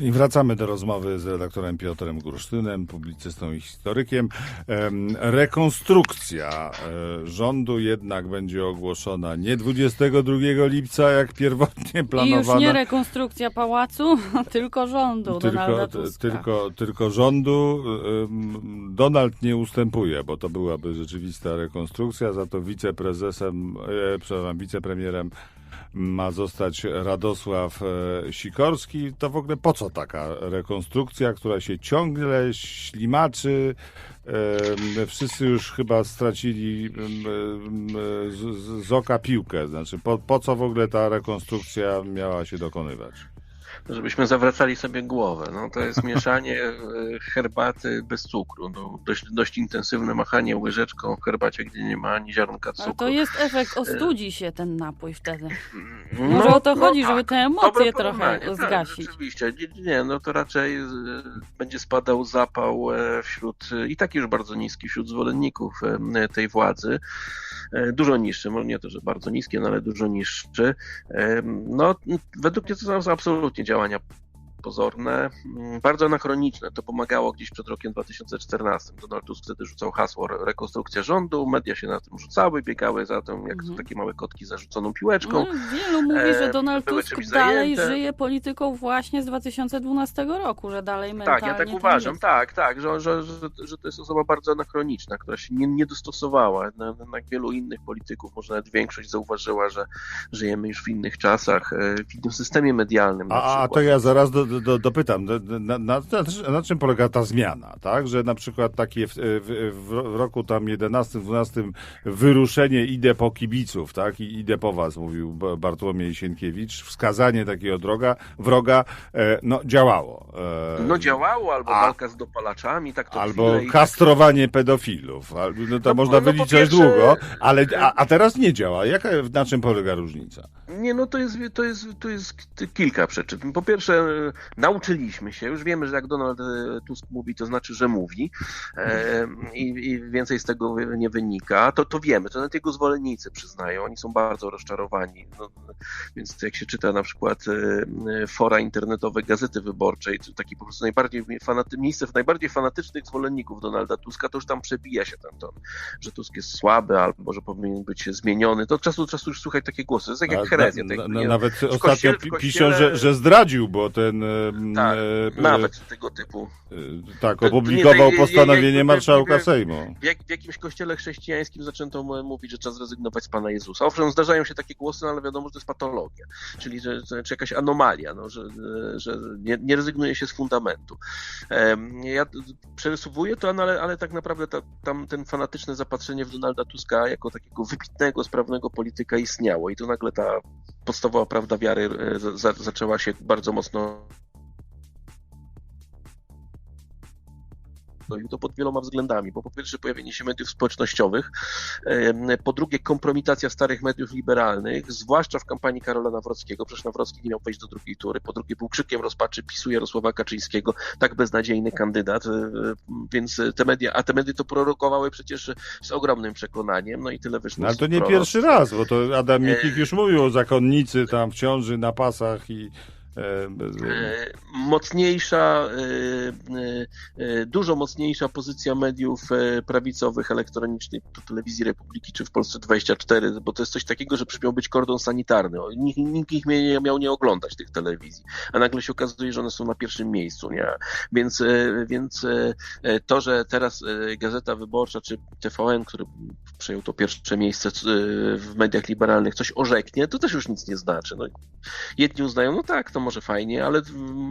I wracamy do rozmowy z redaktorem Piotrem Gursztynem, publicystą i historykiem. Em, Rekonstrukcja e, rządu jednak będzie ogłoszona nie 22 lipca, jak pierwotnie I już nie rekonstrukcja pałacu, tylko rządu Donalda tylko, Tuska. tylko, tylko rządu Donald nie ustępuje, bo to byłaby rzeczywista rekonstrukcja, za to wiceprezesem, e, przepraszam, wicepremierem ma zostać Radosław e, Sikorski. To w ogóle po co taka rekonstrukcja, która się ciągle ślimaczy? E, Wszyscy już chyba stracili em, z, z- z oka piłkę. Znaczy, po, po co w ogóle ta rekonstrukcja miała się dokonywać? Żebyśmy zawracali sobie głowę. No, to jest mieszanie e, herbaty bez cukru. No, dość, dość intensywne machanie łyżeczką w herbacie, gdzie nie ma ani ziarnka Ale cukru. to jest efekt, ostudzi się ten napój wtedy. No, Może o to no chodzi, tak. żeby te Dobre emocje trochę porównanie, zgasić. Tak, rzeczywiście. Nie, no to raczej e, będzie spadał zapał e, wśród, e, i tak już bardzo niski, wśród zwolenników e, tej władzy. E, Dużo niższy, może nie to, że bardzo niskie, no ale dużo niższy. E, No, według mnie to są absolutnie działania pozorne, mm, bardzo anachroniczne. To pomagało gdzieś przed rokiem 2014. Donald Tusk wtedy rzucał hasło re- rekonstrukcja rządu, media się na tym rzucały, biegały za tym jak Mhm. takie małe kotki za rzuconą piłeczką. No, wielu mówi, że E, Donald Tusk dalej zajęte. żyje polityką właśnie z 2012 roku, że dalej mentalnie Tak, ja tak uważam, tak, tak, że, że, że, że to jest osoba bardzo anachroniczna, która się nie, nie dostosowała. Na, na wielu innych polityków, może nawet większość zauważyła, że żyjemy już w innych czasach, e, w innym systemie medialnym. A, a to ja zaraz do, do, do, dopytam, na, na, na, czym polega ta zmiana, tak? Że na przykład takie w, w, w roku tam 11-12 wyruszenie idę po kibiców, tak? I idę po was, mówił Bartłomiej Sienkiewicz. Wskazanie takiego droga, wroga, e, no działało. E, No działało, albo a- walka z dopalaczami, tak to Albo i- kastrowanie pedofilów. No to No, można no, po wyliczać pierwsze- długo, ale a, a teraz nie działa. Jaka, na czym polega różnica? Nie, no to jest, to jest, to jest kilka przyczyn. Po pierwsze, e, nauczyliśmy się, już wiemy, że jak Donald e, Tusk mówi, to znaczy, że mówi e, i, i więcej z tego nie wynika. To, to wiemy, to nawet jego zwolennicy przyznają, oni są bardzo rozczarowani. No, więc jak się czyta na przykład e, fora internetowe Gazety Wyborczej, to taki po prostu najbardziej fanaty, miejsce najbardziej fanatycznych zwolenników Donalda Tuska, to już tam przebija się ten ton, że Tusk jest słaby albo że powinien być zmieniony. To od czasu do czasu już słuchać takie głosy. To jest tak jak herezja. na, na, nawet ostatnio kościele- piszą, że, że zdradził, bo ten Tak, e, Nawet tego typu. e, tak To- opublikował to nie, nie, postanowienie nie, nie, marszałka Sejmu. W, jak, w jakimś kościele chrześcijańskim zaczęto mówić, że trzeba zrezygnować z Pana Jezusa. Owszem, zdarzają się takie głosy, ale wiadomo, że to jest patologia, czyli że, czy jakaś anomalia, no, że, że nie, nie rezygnuje się z fundamentu. Ja przerysowuję to, no, ale, ale tak naprawdę ta, tam ten fanatyczne zapatrzenie w Donalda Tuska jako takiego wybitnego, sprawnego polityka istniało i tu nagle ta podstawowa prawda wiary e, za, za, zaczęła się bardzo mocno I to pod wieloma względami, bo po pierwsze pojawienie się mediów społecznościowych, po drugie kompromitacja starych mediów liberalnych, zwłaszcza w kampanii Karola Nawrockiego, przecież Nawrocki nie miał wejść do drugiej tury, po drugie był krzykiem rozpaczy PiSu Jarosława Kaczyńskiego, tak beznadziejny kandydat, e, więc te media, a te media to prorokowały przecież z ogromnym przekonaniem, no i tyle wyszło. No, ale to nie pierwszy raz, bo to Adam Nie. Mikik już mówił o zakonnicy tam w ciąży, na pasach i... E, e, mocniejsza, e, dużo mocniejsza pozycja mediów prawicowych, elektronicznych, to telewizji Republiki czy w Polsce 24, bo to jest coś takiego, że miał być kordon sanitarny. Nikt, nikt ich nie miał nie oglądać tych telewizji, a nagle się okazuje, że one są na pierwszym miejscu. Nie? Więc, więc to, że teraz Gazeta Wyborcza czy TVN, który przejął to pierwsze miejsce w mediach liberalnych, coś orzeknie, to też już nic nie znaczy. No, jedni uznają, no tak, to może fajnie, ale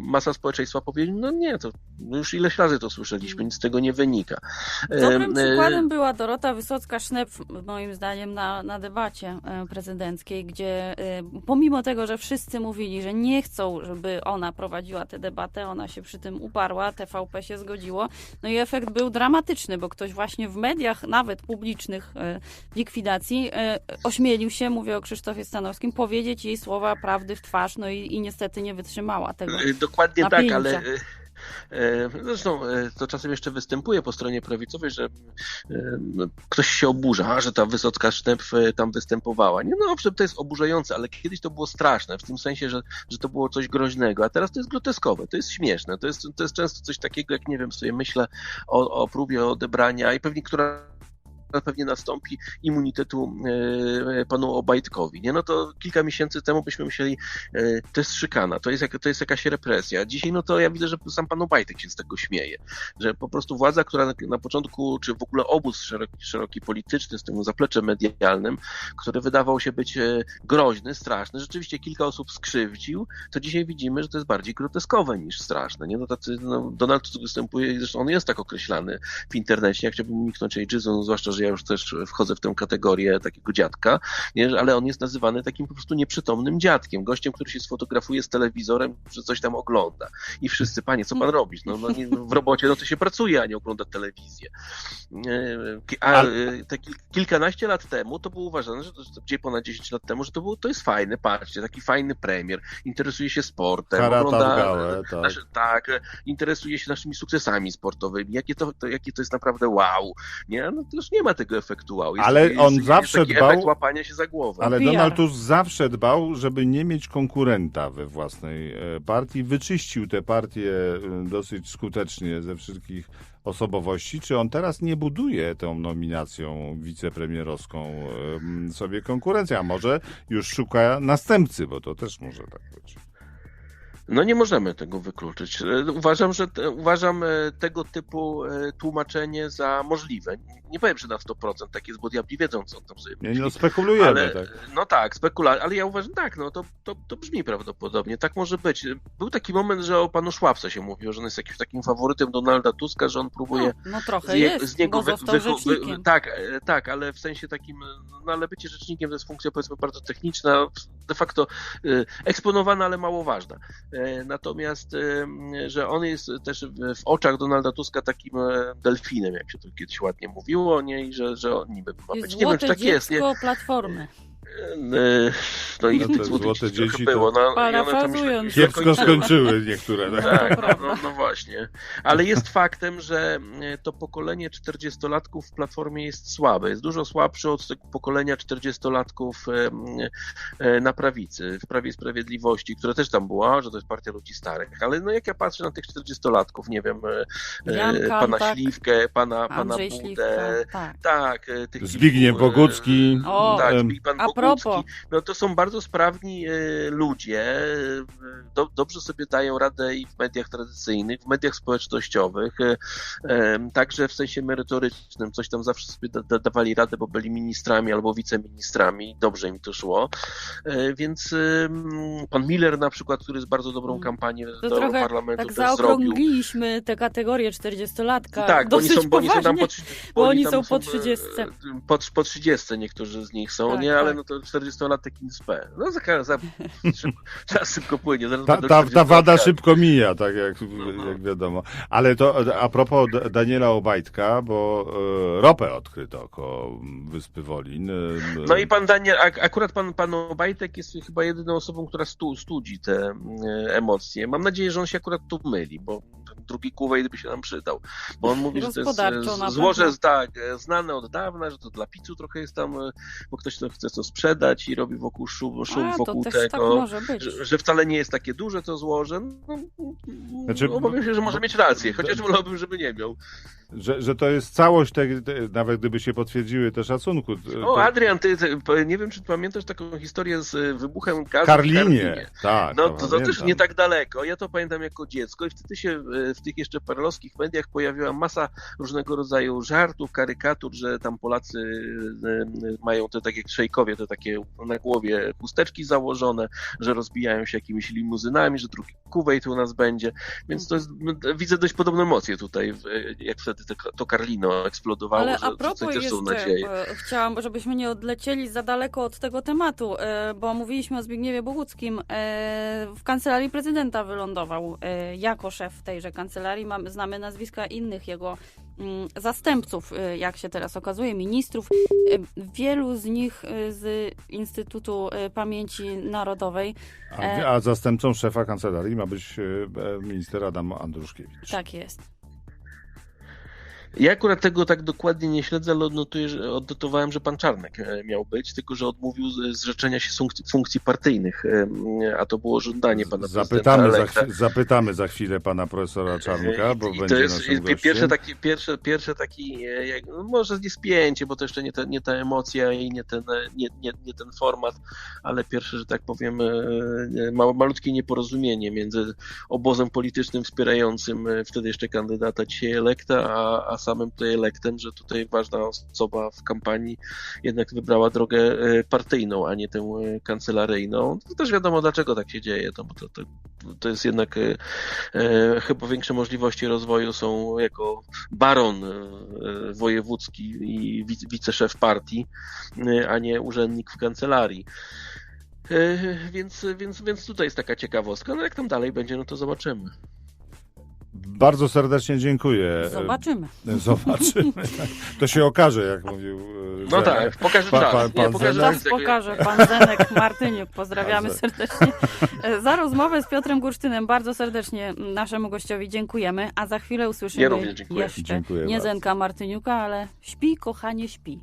masa społeczeństwa powie, no nie, to już ileś razy to słyszeliśmy, nic z tego nie wynika. Dobrym E, przykładem była Dorota Wysocka-Sznep, moim zdaniem, na, na debacie e, prezydenckiej, gdzie e, pomimo tego, że wszyscy mówili, że nie chcą, żeby ona prowadziła tę debatę, ona się przy tym uparła, TVP się zgodziło. No i efekt był dramatyczny, bo ktoś właśnie w mediach, nawet publicznych likwidacji, ośmielił się, mówię o Krzysztofie Stanowskim, powiedzieć jej słowa prawdy w twarz, no i, i niestety nie wytrzymała tego. E, Dokładnie tak, napięcia. ale, e, E, Zresztą to czasem jeszcze występuje po stronie prawicowej, że no, ktoś się oburza, że ta Wysocka Sznepf e, tam występowała. Nie, no owszem, to jest oburzające, ale kiedyś to było straszne, w tym sensie, że, że to było coś groźnego, a teraz to jest groteskowe, to jest śmieszne, to jest, to jest często coś takiego, jak nie wiem, sobie myślę o, o próbie odebrania i pewnie która pewnie nastąpi immunitetu e, panu Obajtkowi. Nie? No to kilka miesięcy temu byśmy myśleli, e, to jest szykana, to jest, to jest jakaś represja. Dzisiaj no to ja widzę, że sam pan Obajtek się z tego śmieje, że po prostu władza, która na, początku, czy w ogóle obóz szeroki, szeroki polityczny z tym zapleczem medialnym, który wydawał się być e, groźny, straszny, rzeczywiście kilka osób skrzywdził, to dzisiaj widzimy, że to jest bardziej groteskowe niż straszne. Nie? No tacy, no, Donald Tusk występuje, zresztą on jest tak określany w internecie, ja chciałbym uniknąć ageizmu, zwłaszcza, że ja już też wchodzę w tę kategorię takiego dziadka, nie? ale on jest nazywany takim po prostu nieprzytomnym dziadkiem, gościem, który się sfotografuje z telewizorem, że coś tam ogląda. I wszyscy, panie, co pan robisz? No, no, nie, no w robocie no to się pracuje, a nie ogląda telewizję. E, A e, te kil- kilkanaście lat temu to było uważane, że to, że gdzie ponad 10 lat temu, że to, było, to jest fajne, patrzcie, taki fajny premier, interesuje się sportem, Karata ogląda, gałę, tak. nasze, tak, interesuje się naszymi sukcesami sportowymi, jakie to, to, jakie to jest naprawdę wow, nie? No to już nie ma tego efektu wow. Jest, Ale jest, on jest zawsze taki dbał- łapania się za głowę. Ale. Donald Tusk zawsze dbał, żeby nie mieć konkurenta we własnej e, partii. Wyczyścił tę partię e, dosyć skutecznie ze wszystkich osobowości. Czy on teraz nie buduje tą nominacją wicepremierowską em, sobie konkurencja? A może już szuka następcy, bo to też może tak być. No nie możemy tego wykluczyć. E, Uważam, że te, uważam e, tego typu e, tłumaczenie za możliwe. Nie powiem, że na 100% tak jest, bo diabli wiedzą, co on tam sobie Nie, myśli. no spekulujemy, ale, tak. No tak, spekulacja, ale ja uważam, tak, no to, to, to brzmi prawdopodobnie, tak może być. Był taki moment, że o panu Szłapce się mówiło, że on jest jakimś takim faworytem Donalda Tuska, że on próbuje No, no trochę z, je, jest, z niego wy- wy- wy- tak, tak, ale w sensie takim, no ale bycie rzecznikiem to jest funkcja powiedzmy bardzo techniczna, de facto eksponowana, ale mało ważna. E, Natomiast, e, że on jest też w, oczach Donalda Tuska takim e, delfinem, jak się to kiedyś ładnie mówiło, nie? I że, że on niby ma być. Nie wiem, czy tak jest, nie? Platformy. E, No i No te złote, złote dzieci było. No, Parafrazując. tak- Kiepsko skończyły niektóre. Tak? tak, prawda. no, no właśnie. Ale jest faktem, że e, to pokolenie 40-latków w Platformie jest słabe. Jest dużo słabsze od tego pokolenia 40-latków e, na prawicy, w Prawie i Sprawiedliwości, które też tam była, że to jest partia ludzi starych. Ale no jak ja patrzę na tych 40-latków, nie wiem, Jan e, pana Kantak, Śliwkę, pana, pana Budę, Śliwka. Tak. tak, tych Zbigniew Bogucki. O, tak, pan. Propos. No to są bardzo sprawni e, ludzie, e, do, dobrze sobie dają radę i w mediach tradycyjnych, w mediach społecznościowych, e, także w sensie merytorycznym, coś tam zawsze sobie da, da, dawali radę, bo byli ministrami albo wiceministrami, dobrze im to szło, więc mm, pan Miller na przykład, który jest bardzo dobrą Mm. kampanię To do trochę parlamentu Tak też zrobił. tę kategorię 40-latka Tak, bo oni, są, bo oni są tam po, trzy- bo oni tam są po e, 30. Po, po 30 niektórzy z nich są, Tak, nie, ale tak. no to 40-latek inspe. No za, za szybko, czas szybko płynie. Zaraz Ta, ta, ta wada 40-latkami. szybko mija, tak jak, no. jak wiadomo. Ale to a propos Daniela Obajtka, bo e, ropę odkryto koło Wyspy Wolin. e, No i pan Daniel, ak- akurat pan, pan Obajtek jest chyba jedyną osobą, która stu, studzi te mm, emocje. Mam nadzieję, że on się akurat tu myli, bo drugi Kuwait by się nam przydał. Bo on mówi, że to jest Gospodarczo na e, złoże tak, e, znane od dawna, że to dla picu trochę jest tam, e, bo ktoś to chce to sprzedać i robi wokół szum, szum A, wokół tego. tak że, że wcale nie jest takie duże to złoże. No, Znaczy, no, obawiam się, że może mieć rację, chociaż wolałbym, żeby nie miał. Że, że to jest całość, te, te, nawet gdyby się potwierdziły te szacunku. to- O, Adrian, ty, ty, nie wiem, czy pamiętasz taką historię z e, wybuchem gazu w Karlinie. Tak, No to, to też nie tak daleko. Ja to pamiętam jako dziecko i wtedy się e, w tych jeszcze perelowskich mediach pojawiła masa różnego rodzaju żartów, karykatur, że tam Polacy e, mają te takie szejkowie, te takie na głowie chusteczki założone, że rozbijają się jakimiś limuzynami, że drugi Kuwait u nas będzie. Więc to jest, widzę dość podobne emocje tutaj, w- jak wtedy te, to Karlino eksplodowało, Ale że, a że propos też są nadzieje. chciałam, żebyśmy nie odlecieli za daleko od tego tematu, e, bo mówiliśmy o Zbigniewie Boguckim. E, W kancelarii prezydenta wylądował e, jako szef tejże kancelarii. Mamy, znamy nazwiska innych jego mm, zastępców, jak się teraz okazuje, ministrów. Wielu z nich z Instytutu Pamięci Narodowej. A, a zastępcą szefa kancelarii ma być minister Adam Andruszkiewicz. Tak jest. Ja akurat tego tak dokładnie nie śledzę, ale odnotuję, że, odnotowałem, że pan Czarnek e, miał być, tylko że odmówił zrzeczenia się funkcji, funkcji partyjnych, e, a to było żądanie pana Zapytamy za, prezydenta chwi- zapytamy za chwilę pana profesora Czarnka, bo I, będzie to jest naszym i gościem. pierwsze taki, pierwsze, pierwsze taki e, jak, no może nie spięcie, bo to jeszcze nie, ta- nie ta emocja i nie ten, e, nie, nie, nie ten format, ale pierwsze, że tak powiem, e, ma, malutkie nieporozumienie między obozem politycznym wspierającym e, wtedy jeszcze kandydata dzisiaj elekta, a, a samym tutaj elektem, że tutaj ważna osoba w kampanii jednak wybrała drogę e, partyjną, a nie tę e, kancelaryjną. To też wiadomo dlaczego tak się dzieje, to, bo to, to, to jest jednak e, e, chyba większe możliwości rozwoju są jako baron wojewódzki i wic- wiceszef partii, a nie urzędnik w kancelarii. Więc, więc, więc tutaj jest taka ciekawostka. No jak tam dalej będzie, no to zobaczymy. Bardzo serdecznie dziękuję. Zobaczymy. E, Zobaczymy. To się okaże, jak mówił. e, No tak, pokażę Pa- czas. pan pokażę Zenek? czas, pokaże pan Zenek Martyniuk. Pozdrawiamy Pan serdecznie. E, Za rozmowę z Piotrem Gursztynem bardzo serdecznie naszemu gościowi dziękujemy, a za chwilę usłyszymy Ja również dziękuję. jeszcze Dziękuję nie bardzo. Zenka Martyniuka, ale śpi, kochanie, śpi.